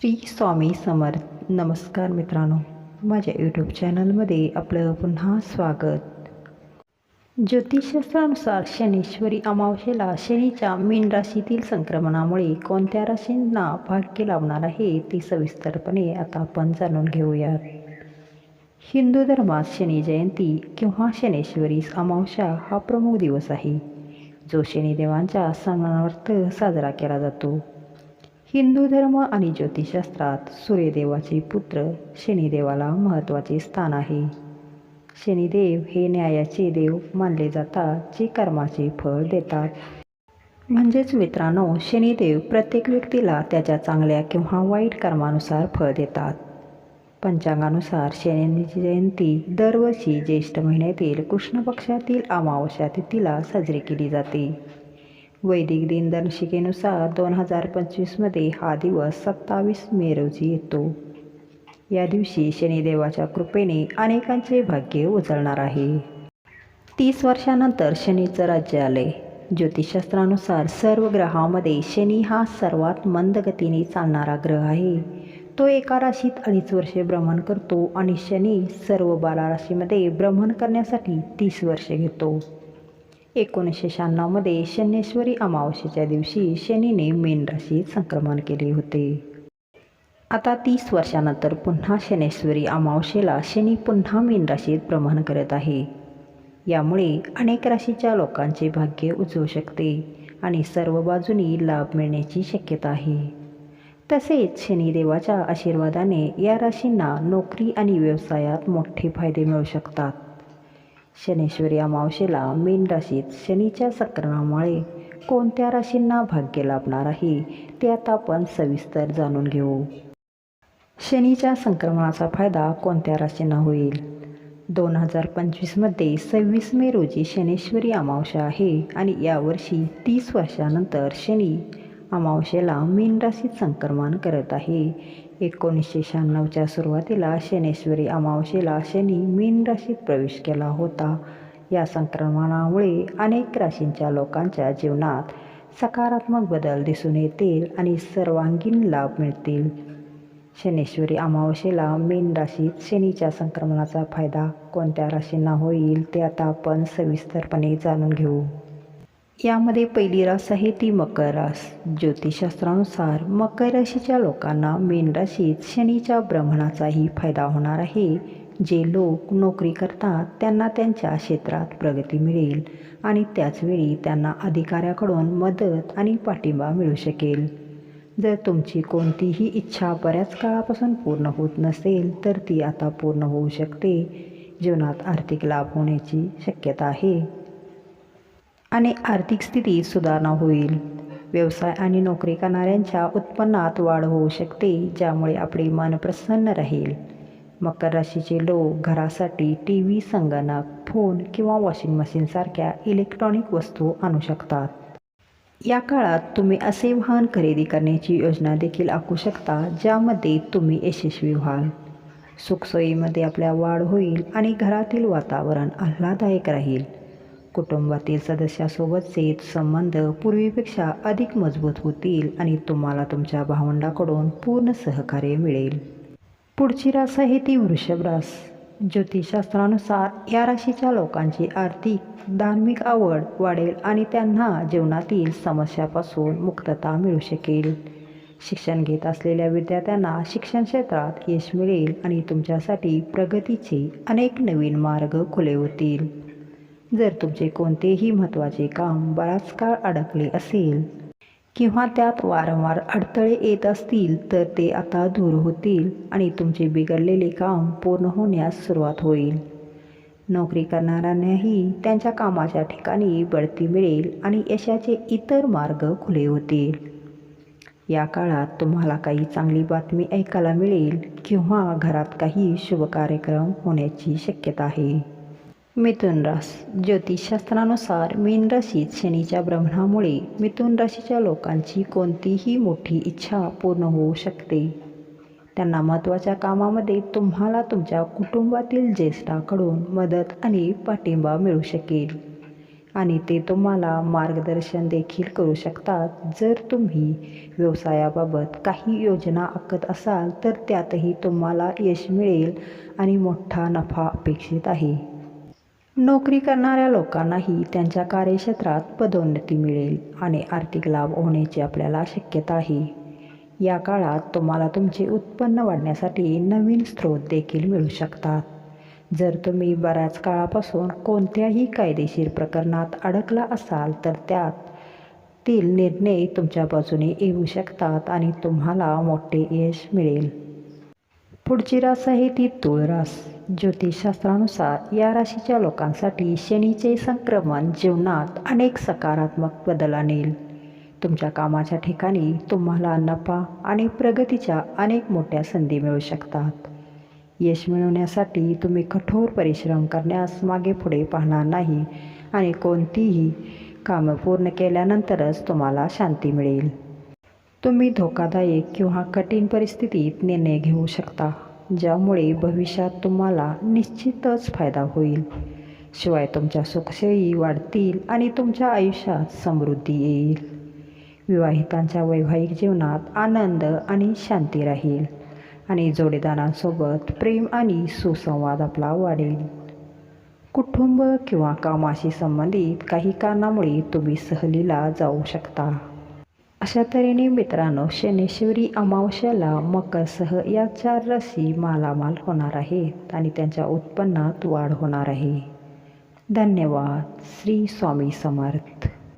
श्री स्वामी समर्थ. नमस्कार मित्रांनो. माझ्या यूट्यूब चॅनलमध्ये आपलं पुन्हा स्वागत. ज्योतिषशास्त्रानुसार शनीश्वरी अमावस्येला शनीच्या मीन राशीतील संक्रमणामुळे कोणत्या राशींना भाग्य लावणार आहे ते सविस्तरपणे आता आपण जाणून घेऊयात. हिंदू धर्मात शनी जयंती किंवा शनेश्वरी अमावस्या हा प्रमुख दिवस आहे जो शनिदेवांच्या सणावर्थ साजरा केला जातो. हिंदू धर्म आणि ज्योतिषशास्त्रात सूर्यदेवाचे पुत्र शनिदेवाला महत्त्वाचे स्थान आहे. शनिदेव हे न्यायाचे देव मानले जातात जे कर्माचे फळ देतात. म्हणजेच मित्रांनो शनिदेव प्रत्येक व्यक्तीला त्याच्या चांगल्या किंवा वाईट कर्मानुसार फळ देतात. पंचांगानुसार शनी जयंती दरवर्षी ज्येष्ठ महिन्यातील कृष्ण पक्षातील अमावस्या तिथीला साजरी केली जाते. वैदिक दिनदर्शिकेनुसार दोन हजार पंचवीसमध्ये हा दिवस सत्तावीस मे रोजी येतो. या दिवशी शनिदेवाच्या कृपेने अनेकांचे भाग्य उजळणार आहे. तीस वर्षानंतर शनीचं राज्य आले ज्योतिषशास्त्रानुसार सर्व ग्रहामध्ये शनी हा सर्वात मंद गतीने चालणारा ग्रह आहे. तो एका राशीत अडीच वर्षे भ्रमण करतो आणि शनी सर्व बारा राशीमध्ये भ्रमण करण्यासाठी तीस वर्षे घेतो. एकोणीसशे शहाण्णवमध्ये शनेश्वरी अमावस्येच्या दिवशी शनीने मेन राशीत संक्रमण केले होते. आता तीस वर्षानंतर पुन्हा शनेश्वरी अमावस्येला शनी पुन्हा मीन राशीत भ्रमण करत आहे. यामुळे अनेक राशीच्या लोकांचे भाग्य उजवू शकते आणि सर्व बाजूनी लाभ मिळण्याची शक्यता आहे. तसेच शनिदेवाच्या आशीर्वादाने या राशींना नोकरी आणि व्यवसायात मोठे फायदे मिळू शकतात. शनेश्वरी अमावशेला मीन राशीत शनीच्या संक्रमणामुळे कोणत्या राशींना भाग्य लाभणार आहे ते आता आपण सविस्तर जाणून घेऊ. शनीच्या संक्रमणाचा फायदा कोणत्या राशींना होईल? दोन हजार पंचवीसमध्ये सव्वीस मे रोजी शनेश्वरी अमावस्या आहे आणि यावर्षी तीस वर्षानंतर शनी अमावस्येला मीन राशीत संक्रमण करत आहे. एकोणीसशे शहाण्णवच्या सुरुवातीला शनेश्वरी अमावस्येला शनी मीन राशीत प्रवेश केला होता. या संक्रमणामुळे अनेक राशींच्या लोकांच्या जीवनात सकारात्मक बदल दिसून येतील आणि सर्वांगीण लाभ मिळतील. शनेश्वरी अमावस्येला मीन राशीत शनीच्या संक्रमणाचा फायदा कोणत्या राशींना होईल ते आता आपण सविस्तरपणे जाणून घेऊ. यामध्ये पहिली रास आहे ती मकर रास. ज्योतिषशास्त्रानुसार मकर राशीच्या लोकांना मेन राशीत शनीच्या भ्रमणाचाही फायदा होणार आहे. जे लोक नोकरी करतात त्यांना त्यांच्या क्षेत्रात प्रगती मिळेल आणि त्याचवेळी त्यांना अधिकाऱ्याकडून मदत आणि पाठिंबा मिळू शकेल. जर तुमची कोणतीही इच्छा बऱ्याच काळापासून पूर्ण होत नसेल तर ती आता पूर्ण होऊ शकते. जीवनात आर्थिक लाभ होण्याची शक्यता आहे. आणि आर्थिक स्थितीत सुधारणा होईल. व्यवसाय आणि नोकरी करणाऱ्यांच्या उत्पन्नात वाढ होऊ शकते ज्यामुळे आपले मन प्रसन्न राहील. मकर राशीचे लोक घरासाठी टी व्ही संगणक फोन किंवा वॉशिंग मशीनसारख्या इलेक्ट्रॉनिक वस्तू आणू शकतात. या काळात तुम्ही असे वाहन खरेदी करण्याची योजना देखील आखू शकता ज्यामध्ये तुम्ही यशस्वी व्हाल. सुखसोयीमध्ये आपल्या वाढ होईल आणि घरातील वातावरण आल्हाददायक राहील. कुटुंबातील सदस्यासोबतचे संबंध पूर्वीपेक्षा अधिक मजबूत होतील आणि तुम्हाला तुमच्या भावंडाकडून पूर्ण सहकार्य मिळेल. पुढची रास आहे ती वृषभ रास. ज्योतिषशास्त्रानुसार या राशीच्या लोकांची आर्थिक धार्मिक आवड वाढेल आणि त्यांना जीवनातील समस्यापासून मुक्तता मिळू शकेल. शिक्षण घेत असलेल्या विद्यार्थ्यांना शिक्षण क्षेत्रात यश मिळेल आणि तुमच्यासाठी प्रगतीचे अनेक नवीन मार्ग खुले होतील. जर तुमचे कोणतेही महत्त्वाचे काम बराच काळ अडकले असेल किंवा त्यात वारंवार अडथळे येत असतील तर ते आता दूर होतील आणि तुमचे बिघडलेले काम पूर्ण होण्यास सुरुवात होईल. नोकरी करणाऱ्यांनाही त्यांच्या कामाच्या ठिकाणी बढती मिळेल आणि यशाचे इतर मार्ग खुले होतील. या काळात तुम्हाला काही चांगली बातमी ऐकायला मिळेल किंवा घरात काही शुभ कार्यक्रम होण्याची शक्यता आहे. मिथुन रास. ज्योतिषशास्त्रानुसार मीन राशीत शनीच्या भ्रमणामुळे मिथुन राशीच्या लोकांची कोणतीही मोठी इच्छा पूर्ण होऊ शकते. त्यांना महत्त्वाच्या कामामध्ये तुम्हाला तुमच्या कुटुंबातील ज्येष्ठाकडून मदत आणि पाठिंबा मिळू शकेल. आणि ते तुम्हाला मार्गदर्शन देखील करू शकतात. जर तुम्ही व्यवसायाबाबत काही योजना आखत असाल तर त्यातही तुम्हाला यश मिळेल आणि मोठा नफा अपेक्षित आहे. नोकरी करणाऱ्या लोकांनाही त्यांच्या कार्यक्षेत्रात पदोन्नती मिळेल आणि आर्थिक लाभ होण्याची आपल्याला शक्यता आहे. या काळात तुम्हाला तुमचे उत्पन्न वाढण्यासाठी नवीन स्रोत देखील मिळू शकतात. जर तुम्ही बऱ्याच काळापासून कोणत्याही कायदेशीर प्रकरणात अडकला असाल तर त्यात तील निर्णय तुमच्या बाजूने येऊ शकतात आणि तुम्हाला मोठे यश मिळेल. पुढची रास आहे ती तुळरास. ज्योतिषशास्त्रानुसार या राशीच्या लोकांसाठी शनीचे संक्रमण जीवनात अनेक सकारात्मक बदल आणेल. तुमच्या कामाच्या ठिकाणी तुम्हाला नफा आणि प्रगतीच्या अनेक मोठ्या संधी मिळू शकतात. यश मिळवण्यासाठी तुम्ही कठोर परिश्रम करण्यास मागे पुढे पाहणार नाही आणि कोणतीही कामं पूर्ण केल्यानंतरच तुम्हाला शांती मिळेल. तुम्ही धोकादायक किंवा कठीण परिस्थितीत निर्णय घेऊ शकता. ज्यामुळे भविष्यात तुम्हाला निश्चितच फायदा होईल. शिवाय तुमच्या सुखसोयी वाढतील आणि तुमच्या आयुष्यात समृद्धी येईल. विवाहितांच्या वैवाहिक जीवनात आनंद आणि शांती राहील आणि जोडीदारांसोबत प्रेम आणि सुसंवाद आपला वाढेल. कुटुंब किंवा कामाशी संबंधित काही कारणामुळे तुम्ही सहलीला जाऊ शकता. अशा तऱ्हेने मित्रांनो शनेश्वरी अमावस्याला मकरसह या चार रसी मालामाल होणार आहेत आणि त्यांच्या उत्पन्नात वाढ होणार आहे. धन्यवाद. श्री स्वामी समर्थ.